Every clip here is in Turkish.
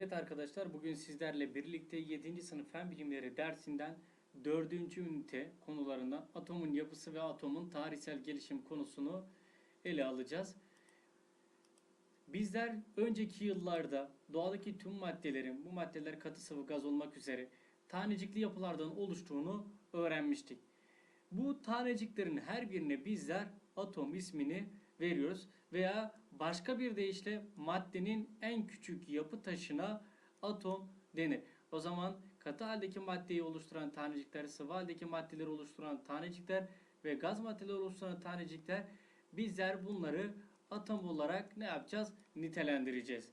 Evet arkadaşlar bugün sizlerle birlikte 7. sınıf fen bilimleri dersinden 4. ünite konularından atomun yapısı ve atomun tarihsel gelişim konusunu ele alacağız. Bizler önceki yıllarda doğadaki tüm maddelerin bu maddeler katı sıvı gaz olmak üzere tanecikli yapılardan oluştuğunu öğrenmiştik. Bu taneciklerin her birine bizler atom ismini veriyoruz veya başka bir deyişle maddenin en küçük yapı taşına atom denir. O zaman katı haldeki maddeyi oluşturan tanecikler, sıvı haldeki maddeleri oluşturan tanecikler ve gaz maddeleri oluşturan tanecikler bizler bunları atom olarak ne yapacağız? Nitelendireceğiz.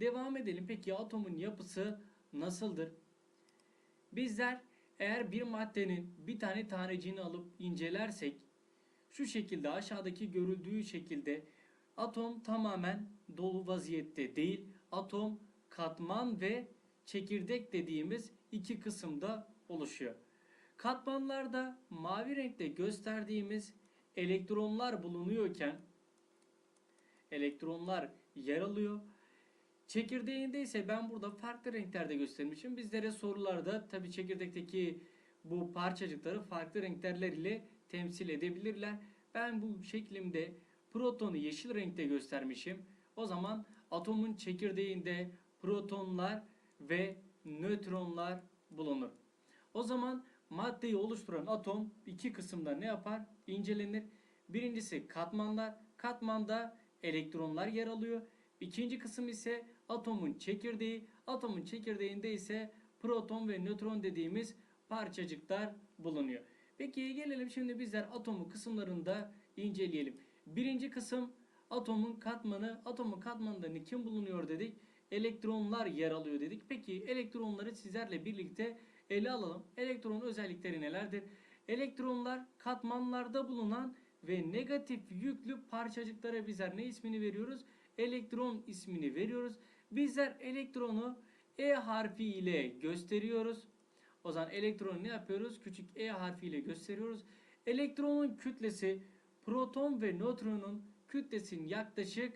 Devam edelim. Peki atomun yapısı nasıldır? Bizler eğer bir maddenin bir tane taneciğini alıp incelersek şu şekilde aşağıdaki görüldüğü şekilde atom tamamen dolu vaziyette değil. Atom katman ve çekirdek dediğimiz iki kısımda oluşuyor. Katmanlarda mavi renkte gösterdiğimiz elektronlar bulunuyorken elektronlar yer alıyor. Çekirdeğinde ise ben burada farklı renklerde göstermişim. Bizlere sorularda tabi çekirdekteki bu parçacıkları farklı renkler ile temsil edebilirler. Ben bu şeklimde protonu yeşil renkte göstermişim. O zaman atomun çekirdeğinde protonlar ve nötronlar bulunur. O zaman maddeyi oluşturan atom iki kısımda ne yapar? İncelenir. Birincisi katmanlar. Katmanda elektronlar yer alıyor. İkinci kısım ise atomun çekirdeği. Atomun çekirdeğinde ise proton ve nötron dediğimiz parçacıklar bulunuyor. Peki gelelim şimdi bizler atomu kısımlarında inceleyelim. Birinci kısım atomun katmanı. Atomun katmanında ne kim bulunuyor dedik? Elektronlar yer alıyor dedik. Peki elektronları sizlerle birlikte ele alalım. Elektron özellikleri nelerdir? Elektronlar katmanlarda bulunan ve negatif yüklü parçacıklara bizler ne ismini veriyoruz? Elektron ismini veriyoruz. Bizler elektronu E harfi ile gösteriyoruz. O zaman elektronu ne yapıyoruz? Küçük E harfiyle gösteriyoruz. Elektronun kütlesi proton ve nötronun kütlesinin yaklaşık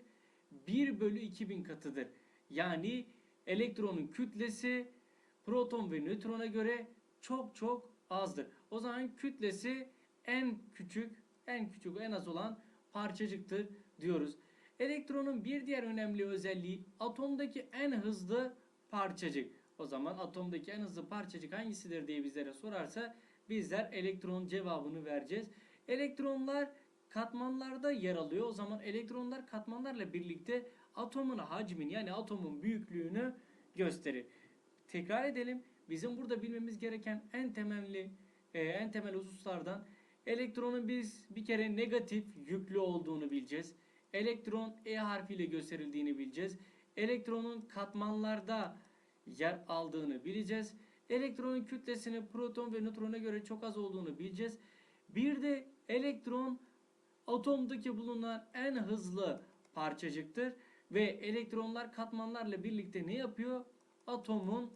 1 bölü 2000 katıdır. Yani elektronun kütlesi proton ve nötrona göre çok çok azdır. O zaman kütlesi en küçük, en küçük, en az olan parçacıktır diyoruz. Elektronun bir diğer önemli özelliği atomdaki en hızlı parçacık. O zaman atomdaki en hızlı parçacık hangisidir diye bizlere sorarsa bizler elektron cevabını vereceğiz. Elektronlar katmanlarda yer alıyor. O zaman elektronlar katmanlarla birlikte atomun hacmini yani atomun büyüklüğünü gösterir. Tekrar edelim. Bizim burada bilmemiz gereken en temelli e, en temel hususlardan elektronun biz bir kere negatif yüklü olduğunu bileceğiz. Elektron E harfiyle gösterildiğini bileceğiz. Elektronun katmanlarda yer aldığını bileceğiz. Elektronun kütlesini proton ve nötrona göre çok az olduğunu bileceğiz. Bir de elektron atomdaki bulunan en hızlı parçacıktır ve elektronlar katmanlarla birlikte ne yapıyor? Atomun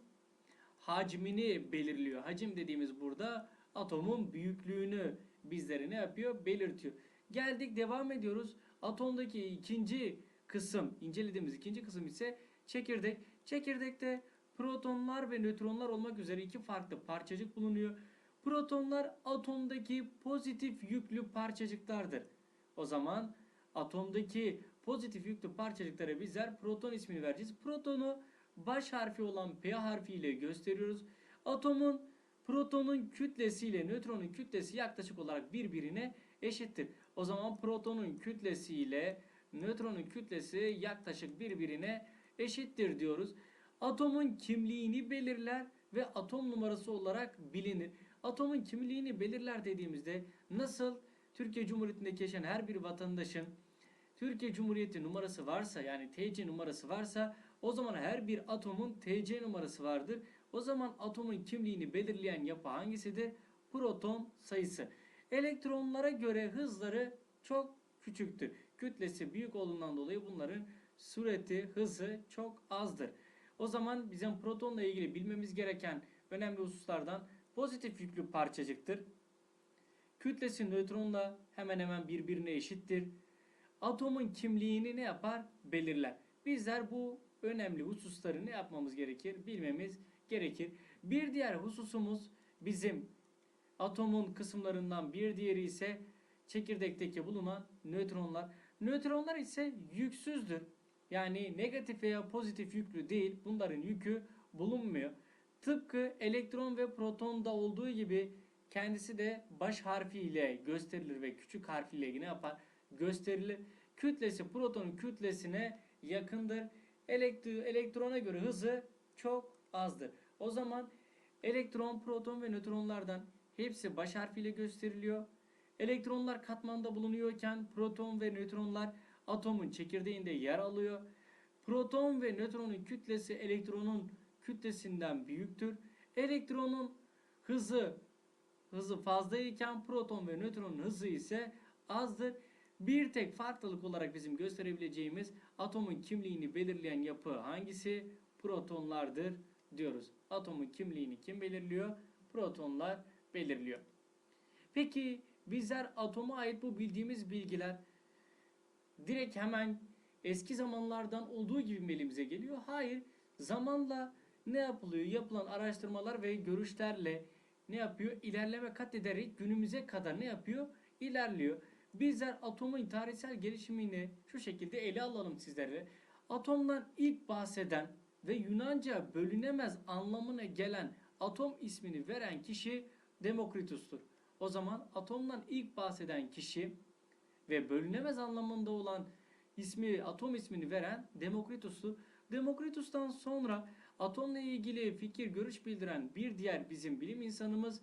hacmini belirliyor. Hacim dediğimiz burada atomun büyüklüğünü bizlere ne yapıyor? Belirtiyor. Geldik devam ediyoruz. Atomdaki ikinci kısım, incelediğimiz ikinci kısım ise çekirdek. Çekirdekte protonlar ve nötronlar olmak üzere iki farklı parçacık bulunuyor. Protonlar atomdaki pozitif yüklü parçacıklardır. O zaman atomdaki pozitif yüklü parçacıklara bizler proton ismini vereceğiz. Protonu baş harfi olan P harfi ile gösteriyoruz. Atomun protonun kütlesi ile nötronun kütlesi yaklaşık olarak birbirine eşittir. O zaman protonun kütlesi ile nötronun kütlesi yaklaşık birbirine eşittir diyoruz. Atomun kimliğini belirler ve atom numarası olarak bilinir. Atomun kimliğini belirler dediğimizde nasıl Türkiye Cumhuriyeti'nde yaşayan her bir vatandaşın Türkiye Cumhuriyeti numarası varsa yani TC numarası varsa o zaman her bir atomun TC numarası vardır. O zaman atomun kimliğini belirleyen yapı hangisidir? Proton sayısı. Elektronlara göre hızları çok küçüktür. Kütlesi büyük olduğundan dolayı bunların süreti, hızı çok azdır. O zaman bizim protonla ilgili bilmemiz gereken önemli hususlardan pozitif yüklü parçacıktır. Kütlesi nötronla hemen hemen birbirine eşittir. Atomun kimliğini ne yapar? Belirler. Bizler bu önemli hususları ne yapmamız gerekir? Bilmemiz gerekir. Bir diğer hususumuz bizim atomun kısımlarından bir diğeri ise çekirdekteki bulunan nötronlar. Nötronlar ise yüksüzdür. Yani negatif veya pozitif yüklü değil. Bunların yükü bulunmuyor. Tıpkı elektron ve protonda olduğu gibi kendisi de baş harfiyle gösterilir ve küçük harfiyle ne yapar? Gösterilir. Kütlesi protonun kütlesine yakındır. Elektro, elektrona göre hızı çok azdır. O zaman elektron, proton ve nötronlardan hepsi baş harfiyle gösteriliyor. Elektronlar katmanda bulunuyorken proton ve nötronlar atomun çekirdeğinde yer alıyor. Proton ve nötronun kütlesi elektronun kütlesinden büyüktür. Elektronun hızı hızı fazlayken proton ve nötronun hızı ise azdır. Bir tek farklılık olarak bizim gösterebileceğimiz atomun kimliğini belirleyen yapı hangisi? Protonlardır diyoruz. Atomun kimliğini kim belirliyor? Protonlar belirliyor. Peki bizler atoma ait bu bildiğimiz bilgiler direkt hemen eski zamanlardan olduğu gibi mi elimize geliyor? Hayır. Zamanla ne yapılıyor? Yapılan araştırmalar ve görüşlerle ne yapıyor? İlerleme kat ederek günümüze kadar ne yapıyor? İlerliyor. Bizler atomun tarihsel gelişimini şu şekilde ele alalım sizlere. Atomdan ilk bahseden ve Yunanca bölünemez anlamına gelen atom ismini veren kişi Demokritus'tur. O zaman atomdan ilk bahseden kişi ve bölünemez anlamında olan ismi atom ismini veren Demokritus'tur. Demokritus'tan sonra atomla ilgili fikir görüş bildiren bir diğer bizim bilim insanımız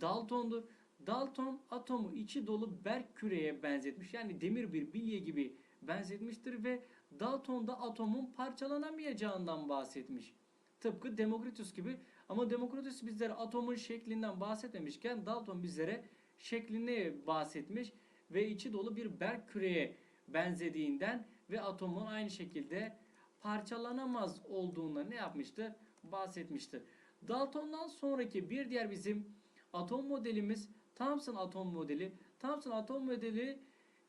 Dalton'dur. Dalton atomu içi dolu berk küreye benzetmiş. Yani demir bir bilye gibi benzetmiştir ve Dalton da atomun parçalanamayacağından bahsetmiş. Tıpkı Demokritus gibi ama Demokritus bizlere atomun şeklinden bahsetmemişken Dalton bizlere şeklini bahsetmiş ve içi dolu bir berk küreye benzediğinden ve atomun aynı şekilde parçalanamaz olduğundan ne yapmıştır? Bahsetmiştir. Dalton'dan sonraki bir diğer bizim atom modelimiz Thomson atom modeli. Thomson atom modeli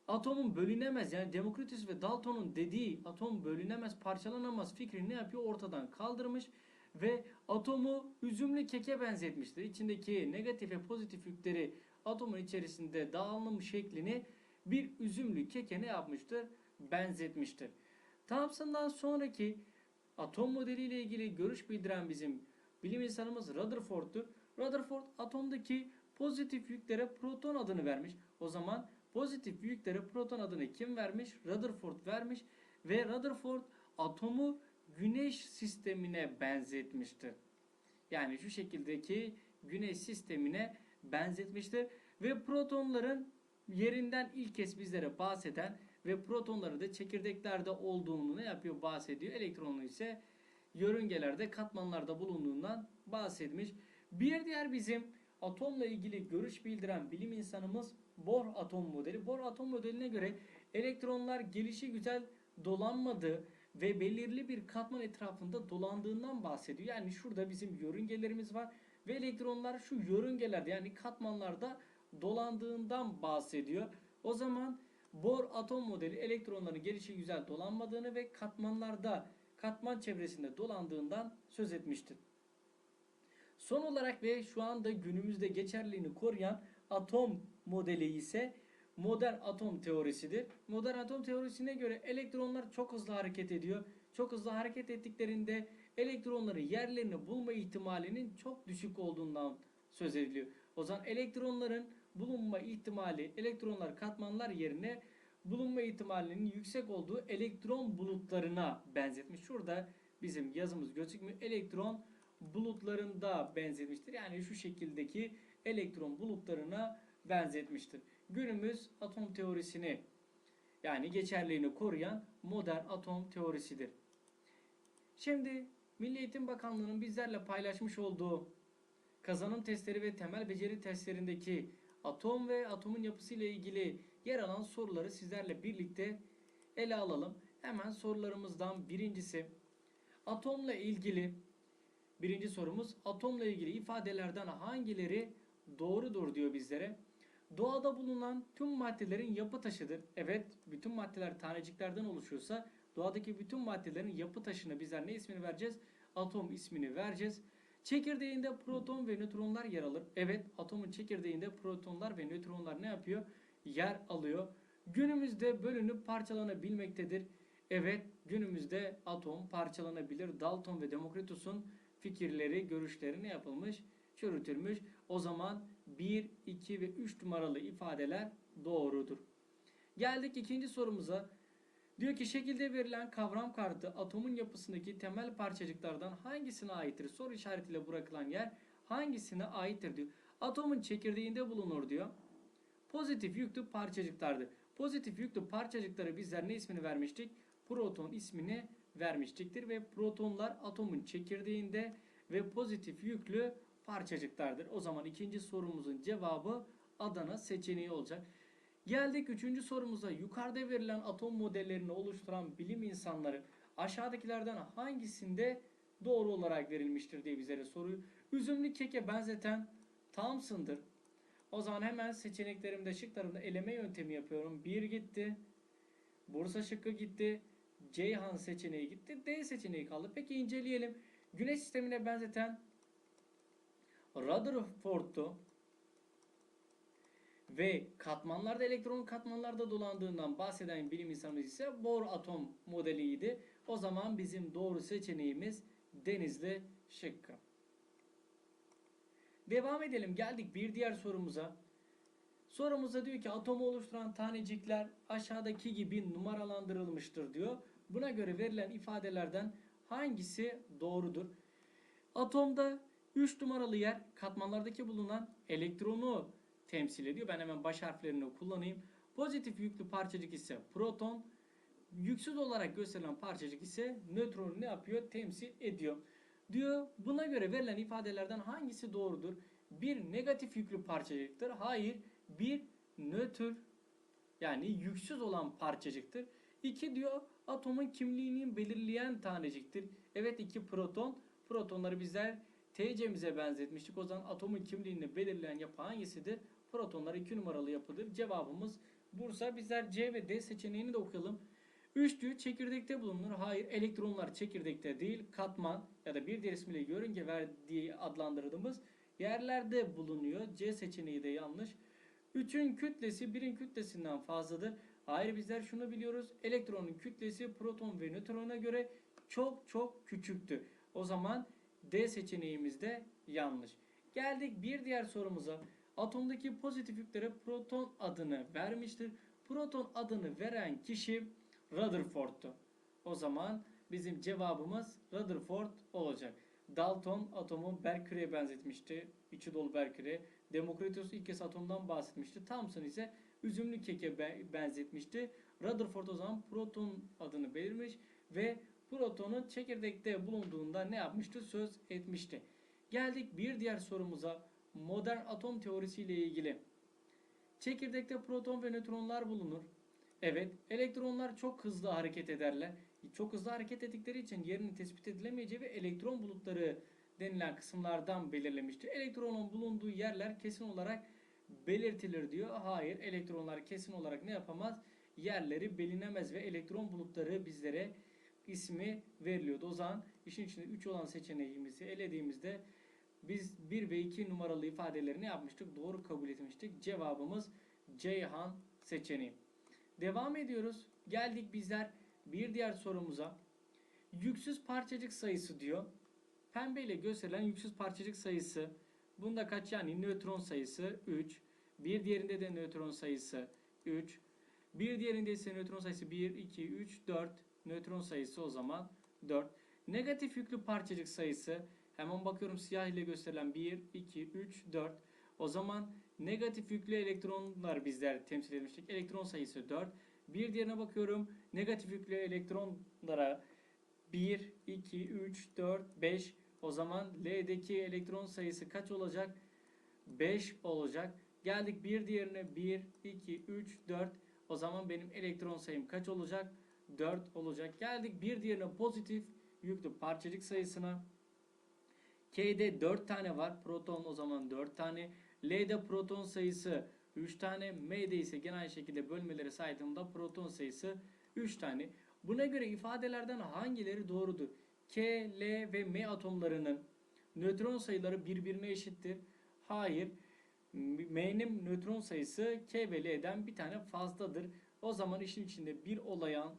atomun bölünemez yani Demokritus ve Dalton'un dediği atom bölünemez parçalanamaz fikrini ne yapıyor? Ortadan kaldırmış ve atomu üzümlü keke benzetmiştir. İçindeki negatif ve pozitif yükleri atomun içerisinde dağılım şeklini bir üzümlü keke ne yapmıştır? Benzetmiştir. Thomson'dan sonraki atom modeliyle ilgili görüş bildiren bizim bilim insanımız Rutherford'tu. Rutherford atomdaki pozitif yüklere proton adını vermiş. O zaman pozitif yüklere proton adını kim vermiş? Rutherford vermiş ve Rutherford atomu güneş sistemine benzetmiştir. Yani şu şekildeki güneş sistemine benzetmiştir ve protonların yerinden ilk kez bizlere bahseden ve protonları da çekirdeklerde olduğunu ne yapıyor bahsediyor. Elektronu ise yörüngelerde katmanlarda bulunduğundan bahsetmiş. Bir diğer bizim atomla ilgili görüş bildiren bilim insanımız Bohr atom modeli. Bohr atom modeline göre elektronlar gelişi güzel dolanmadığı ve belirli bir katman etrafında dolandığından bahsediyor. Yani şurada bizim yörüngelerimiz var ve elektronlar şu yörüngelerde yani katmanlarda dolandığından bahsediyor. O zaman Bohr atom modeli elektronların gelişi güzel dolanmadığını ve katmanlarda katman çevresinde dolandığından söz etmiştir. Son olarak ve şu anda günümüzde geçerliliğini koruyan atom modeli ise modern atom teorisidir. Modern atom teorisine göre elektronlar çok hızlı hareket ediyor. Çok hızlı hareket ettiklerinde elektronları yerlerini bulma ihtimalinin çok düşük olduğundan söz ediliyor. O zaman elektronların bulunma ihtimali elektronlar katmanlar yerine bulunma ihtimalinin yüksek olduğu elektron bulutlarına benzetmiş. Şurada bizim yazımız gözükmüyor. Elektron bulutlarında benzetmiştir. Yani şu şekildeki elektron bulutlarına benzetmiştir. Günümüz atom teorisini yani geçerliğini koruyan modern atom teorisidir. Şimdi Milli Eğitim Bakanlığı'nın bizlerle paylaşmış olduğu kazanım testleri ve temel beceri testlerindeki atom ve atomun yapısı ile ilgili yer alan soruları sizlerle birlikte ele alalım. Hemen sorularımızdan birincisi atomla ilgili birinci sorumuz atomla ilgili ifadelerden hangileri doğrudur diyor bizlere. Doğada bulunan tüm maddelerin yapı taşıdır. Evet, bütün maddeler taneciklerden oluşuyorsa Doğadaki bütün maddelerin yapı taşına bizler ne ismini vereceğiz? Atom ismini vereceğiz. Çekirdeğinde proton ve nötronlar yer alır. Evet, atomun çekirdeğinde protonlar ve nötronlar ne yapıyor? Yer alıyor. Günümüzde bölünüp parçalanabilmektedir. Evet, günümüzde atom parçalanabilir. Dalton ve Demokritus'un fikirleri, görüşleri ne yapılmış? Çürütülmüş. O zaman 1, 2 ve 3 numaralı ifadeler doğrudur. Geldik ikinci sorumuza. Diyor ki şekilde verilen kavram kartı atomun yapısındaki temel parçacıklardan hangisine aittir? Soru işaretiyle bırakılan yer hangisine aittir diyor. Atomun çekirdeğinde bulunur diyor. Pozitif yüklü parçacıklardır. Pozitif yüklü parçacıklara bizler ne ismini vermiştik? Proton ismini vermiştiktir ve protonlar atomun çekirdeğinde ve pozitif yüklü parçacıklardır. O zaman ikinci sorumuzun cevabı Adana seçeneği olacak. Geldik üçüncü sorumuza. Yukarıda verilen atom modellerini oluşturan bilim insanları aşağıdakilerden hangisinde doğru olarak verilmiştir diye bizlere soruyor. Üzümlü keke benzeten Thomson'dır. O zaman hemen seçeneklerimde şıklarımda eleme yöntemi yapıyorum. 1 gitti. Bursa şıkkı gitti. Ceyhan seçeneği gitti. D seçeneği kaldı. Peki inceleyelim. Güneş sistemine benzeten Rutherford'tu. Ve katmanlarda elektron katmanlarda dolandığından bahseden bilim insanımız ise Bohr atom modeliydi. O zaman bizim doğru seçeneğimiz Denizli şıkkı. Devam edelim. Geldik bir diğer sorumuza. Sorumuzda diyor ki atomu oluşturan tanecikler aşağıdaki gibi numaralandırılmıştır diyor. Buna göre verilen ifadelerden hangisi doğrudur? Atomda 3 numaralı yer katmanlardaki bulunan elektronu temsil ediyor. Ben hemen baş harflerini kullanayım. Pozitif yüklü parçacık ise proton, yüksüz olarak gösterilen parçacık ise nötronu ne yapıyor? Temsil ediyor. Diyor buna göre verilen ifadelerden hangisi doğrudur? Bir negatif yüklü parçacıktır. Hayır. Bir nötr yani yüksüz olan parçacıktır. İki diyor atomun kimliğini belirleyen taneciktir. Evet iki proton. Protonları bizler TC'mize benzetmiştik. O zaman atomun kimliğini belirleyen yapı hangisidir? Protonlar 2 numaralı yapıdır. Cevabımız Bursa. Bizler C ve D seçeneğini de okuyalım. 3 diyor çekirdekte bulunur. Hayır elektronlar çekirdekte değil katman ya da bir diğer ismiyle yörünge ver diye adlandırdığımız yerlerde bulunuyor. C seçeneği de yanlış. 3'ün kütlesi 1'in kütlesinden fazladır. Hayır bizler şunu biliyoruz. Elektronun kütlesi proton ve nötrona göre çok çok küçüktür. O zaman D seçeneğimiz de yanlış. Geldik bir diğer sorumuza. Atomdaki pozitif yüklere proton adını vermiştir. Proton adını veren kişi Rutherford'tu. O zaman bizim cevabımız Rutherford olacak. Dalton atomu Merkür'e benzetmişti. İçi dolu Merkür'e. Demokritos ilk kez atomdan bahsetmişti. Thomson ise üzümlü keke benzetmişti. Rutherford o zaman proton adını belirmiş ve protonun çekirdekte bulunduğunda ne yapmıştı? Söz etmişti. Geldik bir diğer sorumuza. Modern atom teorisi ile ilgili. Çekirdekte proton ve nötronlar bulunur. Evet, elektronlar çok hızlı hareket ederler. Çok hızlı hareket ettikleri için yerini tespit edilemeyeceği ve elektron bulutları denilen kısımlardan belirlemiştir. Elektronun bulunduğu yerler kesin olarak belirtilir diyor. Hayır, elektronlar kesin olarak ne yapamaz? Yerleri bilinemez ve elektron bulutları bizlere ismi veriliyordu. O zaman işin içinde 3 olan seçeneğimizi elediğimizde biz 1 ve 2 numaralı ifadeleri ne yapmıştık? Doğru kabul etmiştik. Cevabımız Ceyhan seçeneği. Devam ediyoruz. Geldik bizler bir diğer sorumuza. Yüksüz parçacık sayısı diyor. Pembe ile gösterilen yüksüz parçacık sayısı. Bunda kaç yani nötron sayısı 3. Bir diğerinde de nötron sayısı 3. Bir diğerinde ise nötron sayısı 1, 2, 3, 4. Nötron sayısı o zaman 4. Negatif yüklü parçacık sayısı hemen bakıyorum siyah ile gösterilen 1, 2, 3, 4. O zaman negatif yüklü elektronlar bizler temsil etmiştik. Elektron sayısı 4. Bir diğerine bakıyorum. Negatif yüklü elektronlara 1, 2, 3, 4, 5. O zaman L'deki elektron sayısı kaç olacak? 5 olacak. Geldik bir diğerine 1, 2, 3, 4. O zaman benim elektron sayım kaç olacak? 4 olacak. Geldik bir diğerine pozitif yüklü parçacık sayısına. K'de 4 tane var. Proton o zaman 4 tane. L'de proton sayısı 3 tane. M'de ise gene aynı şekilde bölmelere saydığımda proton sayısı 3 tane. Buna göre ifadelerden hangileri doğrudur? K, L ve M atomlarının nötron sayıları birbirine eşittir. Hayır. M'nin nötron sayısı K ve L'den bir tane fazladır. O zaman işin içinde bir olayan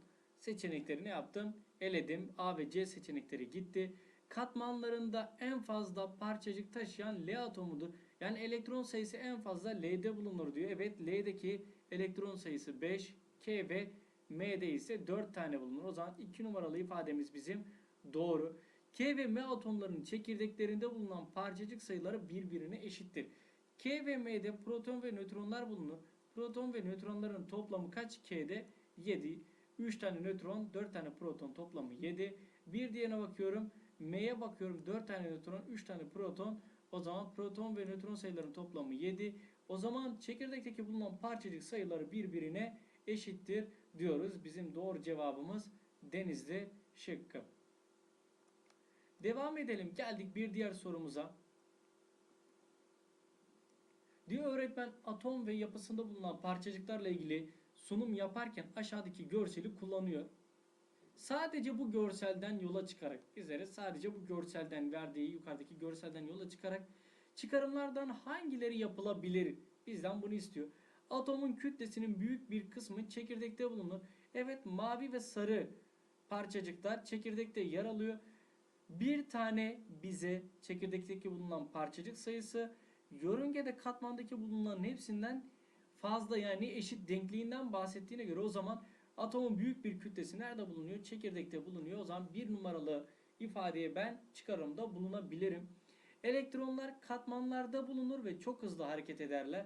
seçenekleri ne yaptım? Eledim. A ve C seçenekleri gitti. Katmanlarında en fazla parçacık taşıyan L atomudur. Yani elektron sayısı en fazla L'de bulunur diyor. Evet L'deki elektron sayısı 5, K ve M'de ise 4 tane bulunur. O zaman 2 numaralı ifademiz bizim doğru. K ve M atomlarının çekirdeklerinde bulunan parçacık sayıları birbirine eşittir. K ve M'de proton ve nötronlar bulunur. Proton ve nötronların toplamı kaç K'de? 7. 3 tane nötron, 4 tane proton toplamı 7. Bir diğerine bakıyorum. M'ye bakıyorum. 4 tane nötron, 3 tane proton. O zaman proton ve nötron sayılarının toplamı 7. O zaman çekirdekteki bulunan parçacık sayıları birbirine eşittir diyoruz. Bizim doğru cevabımız Denizli şıkkı. Devam edelim. Geldik bir diğer sorumuza. Diyor öğretmen atom ve yapısında bulunan parçacıklarla ilgili sunum yaparken aşağıdaki görseli kullanıyor. Sadece bu görselden yola çıkarak bizlere sadece bu görselden verdiği yukarıdaki görselden yola çıkarak çıkarımlardan hangileri yapılabilir? Bizden bunu istiyor. Atomun kütlesinin büyük bir kısmı çekirdekte bulunur. Evet mavi ve sarı parçacıklar çekirdekte yer alıyor. Bir tane bize çekirdekteki bulunan parçacık sayısı yörüngede katmandaki bulunan hepsinden fazla yani eşit denkliğinden bahsettiğine göre o zaman atomun büyük bir kütlesi nerede bulunuyor? Çekirdekte bulunuyor. O zaman bir numaralı ifadeye ben çıkarımda bulunabilirim. Elektronlar katmanlarda bulunur ve çok hızlı hareket ederler.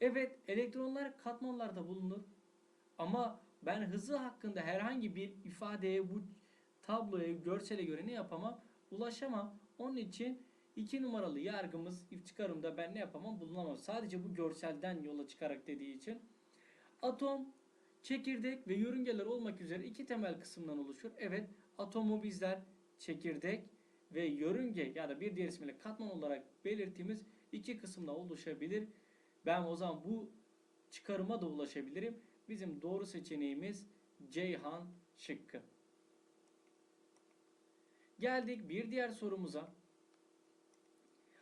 Evet elektronlar katmanlarda bulunur. Ama ben hızı hakkında herhangi bir ifadeye bu tabloya, görsele göre ne yapamam? Ulaşamam. Onun için 2 numaralı yargımız çıkarımda ben ne yapamam? Bulunamam. Sadece bu görselden yola çıkarak dediği için. Atom, çekirdek ve yörüngeler olmak üzere iki temel kısımdan oluşur. Evet, atomu bizler çekirdek ve yörünge ya da bir diğer ismiyle katman olarak belirttiğimiz iki kısımda oluşabilir. Ben o zaman bu çıkarıma da ulaşabilirim. Bizim doğru seçeneğimiz Ceyhan şıkkı. Geldik bir diğer sorumuza.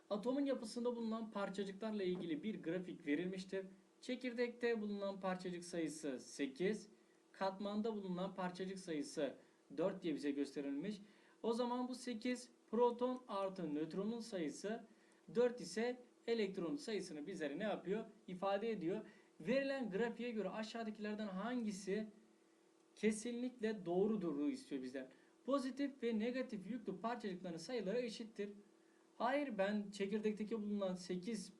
Atomun yapısında bulunan parçacıklarla ilgili bir grafik verilmiştir. Çekirdekte bulunan parçacık sayısı 8, katmanda bulunan parçacık sayısı 4 diye bize gösterilmiş. O zaman bu 8 proton artı nötronun sayısı 4 ise elektron sayısını bizlere ne yapıyor? İfade ediyor. Verilen grafiğe göre aşağıdakilerden hangisi kesinlikle doğrudur istiyor bizden. Pozitif ve negatif yüklü parçacıkların sayıları eşittir. Hayır ben çekirdekteki bulunan 8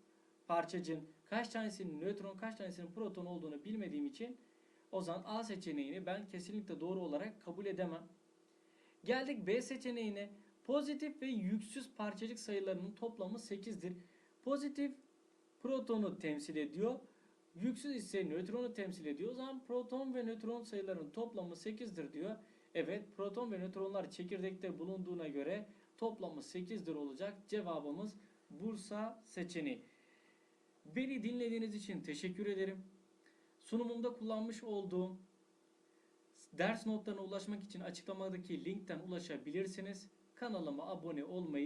parçacığın kaç tanesinin nötron kaç tanesinin proton olduğunu bilmediğim için o zaman A seçeneğini ben kesinlikle doğru olarak kabul edemem. Geldik B seçeneğine. Pozitif ve yüksüz parçacık sayılarının toplamı 8'dir. Pozitif protonu temsil ediyor. Yüksüz ise nötronu temsil ediyor. O zaman proton ve nötron sayılarının toplamı 8'dir diyor. Evet proton ve nötronlar çekirdekte bulunduğuna göre toplamı 8'dir olacak. Cevabımız Bursa seçeneği. Beni dinlediğiniz için teşekkür ederim. Sunumumda kullanmış olduğum ders notlarına ulaşmak için açıklamadaki linkten ulaşabilirsiniz. Kanalıma abone olmayı